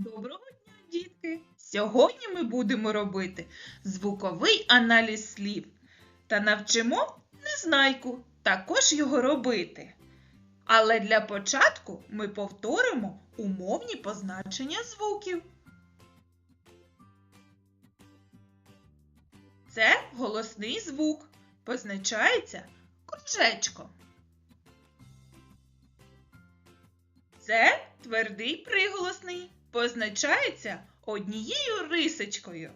Доброго дня, дітки! Сьогодні ми будемо робити звуковий аналіз слів та навчимо незнайку також його робити. Але для початку ми повторимо умовні позначення звуків. Це голосний звук, позначається кружечком. Це твердий приголосний, позначається однією рисочкою.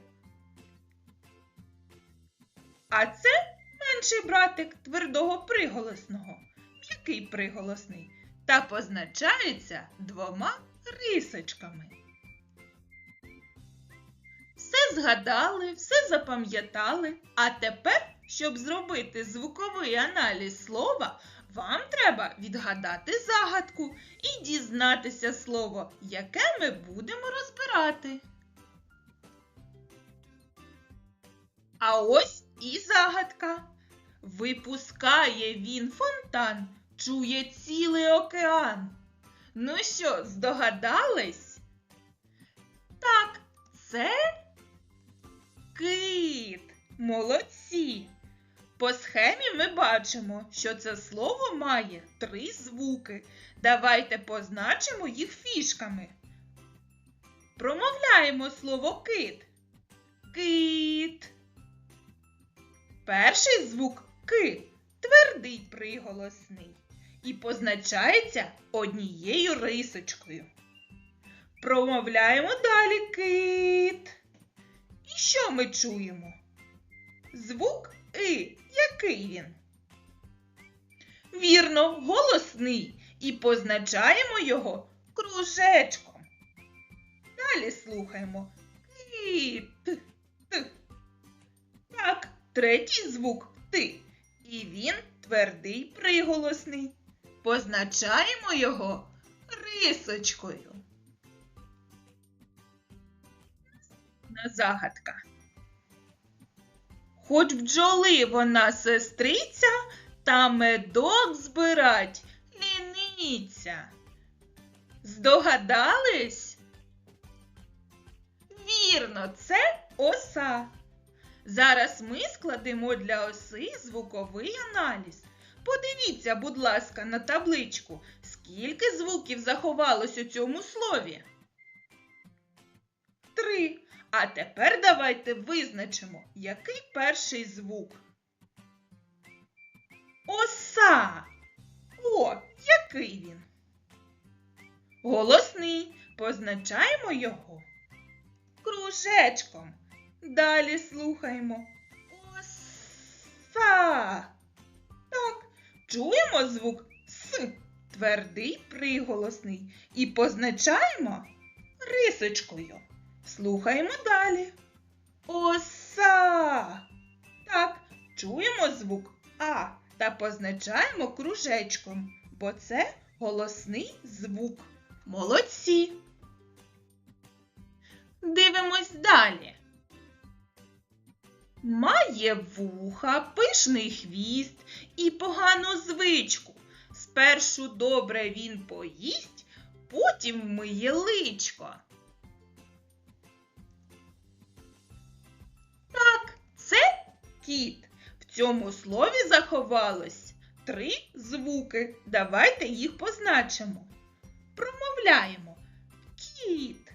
А це менший братик твердого приголосного, м'який приголосний, та позначається двома рисочками. Все згадали, все запам'ятали, а тепер, щоб зробити звуковий аналіз слова, вам треба відгадати загадку і дізнатися слово, яке ми будемо розбирати. А ось і загадка. Випускає він фонтан, чує цілий океан. Ну що, здогадались? Так, це кит. Молодці. По схемі ми бачимо, що це слово має три звуки. Давайте позначимо їх фішками. Промовляємо слово кит. Кит. Перший звук К твердий приголосний і позначається однією рисочкою. Промовляємо далі кит. І що ми чуємо? Звук И. Який він? Вірно, голосний і позначаємо його кружечком. Далі слухаємо кит. Т. Так, третій звук ти. І він твердий приголосний. Позначаємо його рисочкою. Загадка. Хоч бджоли вона сестриця, та медок збирать ліниться. Здогадались? Вірно, це оса. Зараз ми складемо для оси звуковий аналіз. Подивіться, будь ласка, на табличку, скільки звуків заховалось у цьому слові. Три. А тепер давайте визначимо, який перший звук. Оса. О, який він? Голосний. Позначаємо його кружечком. Далі слухаємо. Оса. Так, чуємо звук С, твердий приголосний, і позначаємо рисочкою. Слухаємо далі. Оса. Так, чуємо звук А та позначаємо кружечком, бо це голосний звук. Молодці. Дивимось далі. Має вуха, пишний хвіст і погану звичку. Спершу добре він поїсть, потім вмиє личко. Кіт. В цьому слові заховалось три звуки. Давайте їх позначимо. Промовляємо кіт.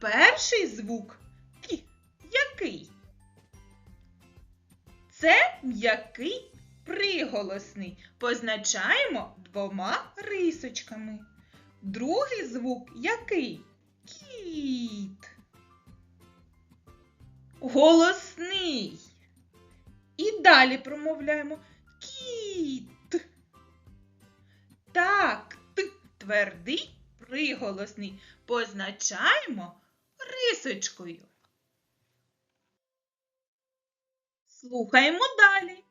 Перший звук кі. Який? Це м'який приголосний. Позначаємо двома рисочками. Другий звук який? Кіт. Голосний. І далі промовляємо кіт. Так, т твердий приголосний. Позначаємо рисочкою. Слухаємо далі.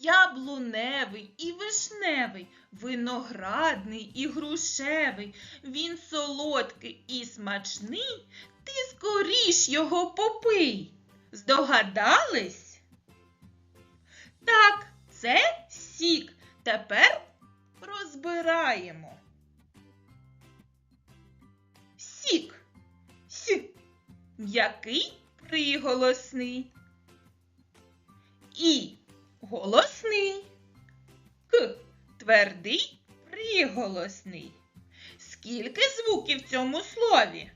Яблуневий і вишневий, виноградний і грушевий, він солодкий і смачний, ти скоріш його попий. Здогадались? Так, це сік. Тепер розбираємо. Сік. Сік. М'який приголосний. І голосний. К. Твердий приголосний. Скільки звуків в цьому слові?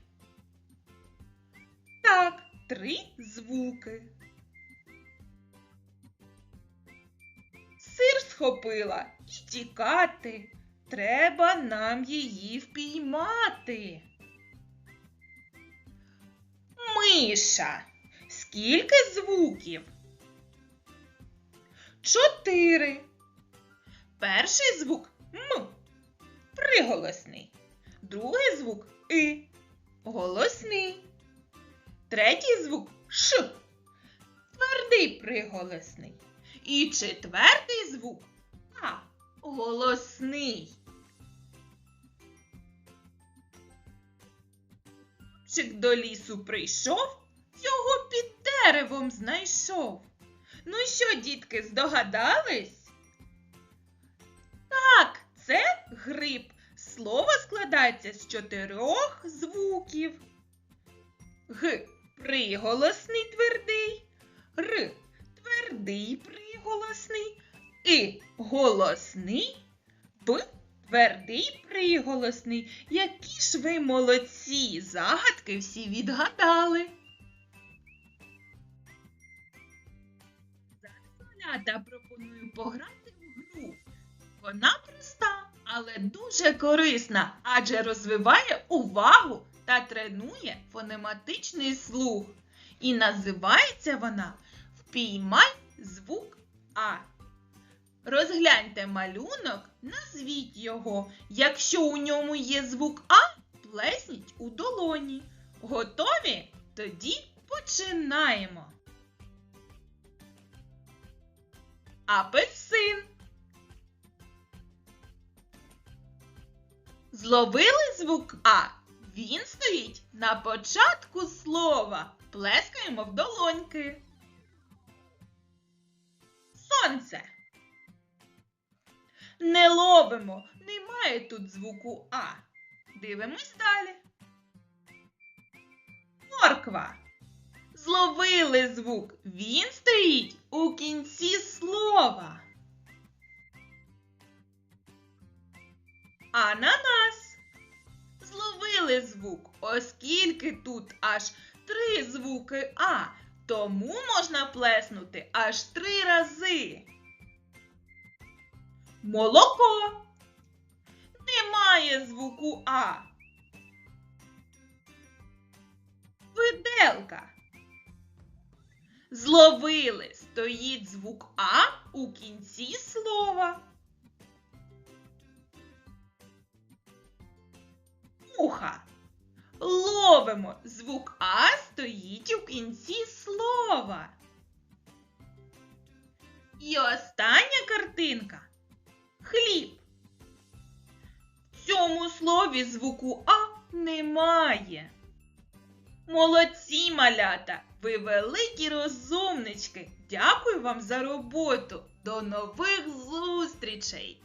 Так, три звуки. Сир схопила і тікати. Треба нам її впіймати. Миша. Скільки звуків? Чотири. Перший звук М. Приголосний. Другий звук И. Голосний. Третій звук Ш. Твердий приголосний. І четвертий звук А. Голосний. Чик до лісу прийшов, його під деревом знайшов. Ну що, дітки, здогадались? Так, це гриб. Слово складається з чотирьох звуків. Г приголосний твердий, Р твердий приголосний, І голосний, Б твердий приголосний. Які ж ви молодці! Загадки всі відгадали. Зараз пропоную пограти в гру. Вона проста, але дуже корисна, адже розвиває увагу та тренує фонематичний слух. І називається вона Впіймай звук А. Розгляньте малюнок, назвіть його. Якщо у ньому є звук А, плесніть у долоні. Готові? Тоді починаємо. Апельсин. Зловили звук А. Він стоїть на початку слова. Плескаємо в долоньки. Сонце. Не ловимо. Немає тут звуку А. Дивимось далі. Морква. Зловили звук. Він стоїть оскільки тут аж три звуки А, тому можна плеснути аж три рази. Молоко. Немає звуку А. Виделка. Зловили стоїть звук А у кінці слова. Муха. Ловимо звук А стоїть у кінці слова. І остання картинка хліб. В цьому слові звуку А немає. Молодці малята! Ви великі розумнички! Дякую вам за роботу! До нових зустрічей!